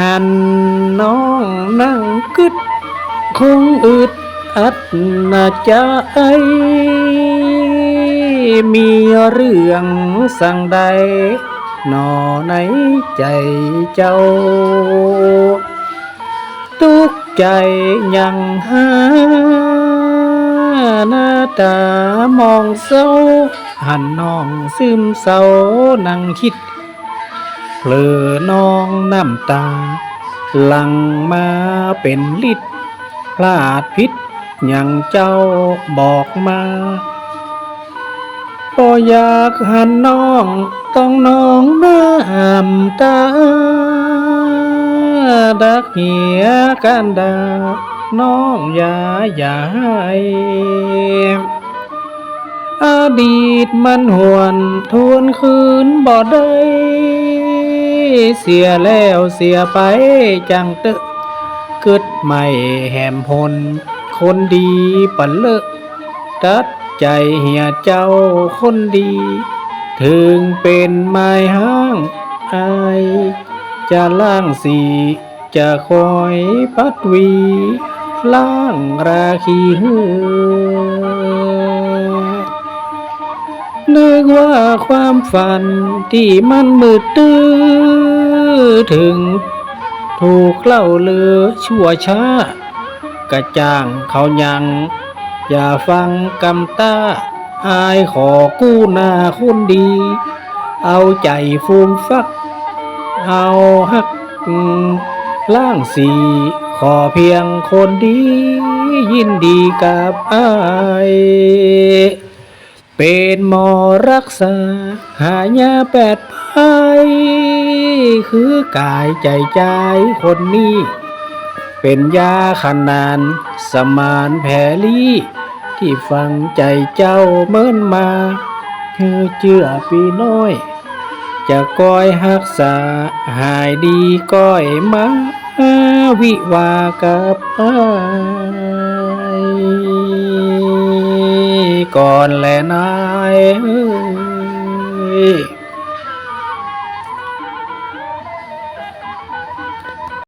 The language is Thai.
หันน้องนั่งกึด คงอึดอัดนาใจมีเรื่องสั่งใดหนอในใจเจ้า ทุกใจยังหาหน้าตามองเศร้าหันน้องซึมเศร้านั่งคิด เผลอน้องน้ำตา หลังมาเป็นลิดพลาดพิษอย่างเจ้าบอกมาก็อยากหันน้อง ต้องน้องน้ำตา ดักเหียกันดา น้องอย่าอย่าให้อดีตมันหวนทวนคืนบ่ได้ เสียแล้วเสียไปจังเตอะเกิดใหม่แหมพลคนดีปันเลอะตัดใจเหียเจ้าคนดี ถึงเป็นไม้ห้างไอจะล่างสีจะคอยพัดวีล่างราคีเฮือนึกว่าความฝันที่มันมืดตื้อ ถึง ถูกเล่าเลือชั่วช้า กระจ่างเขายัง อย่าฟังกำตาอายขอกู้หน้าคนดี เอาใจฟูมฟัก เอาฮักล่างสีขอเพียงคนดี ยินดีกับอาย เป็นหมอรักษา หายาแปดภัยคือกายใจใจคนนี้ เป็นยาขนานสมานแผลลี่ที่ฟังใจเจ้าเมินมาคือเจือปีน้อย จะก้อยหักษา หายดีก้อยมา วิวากับอา còn lẽ nai?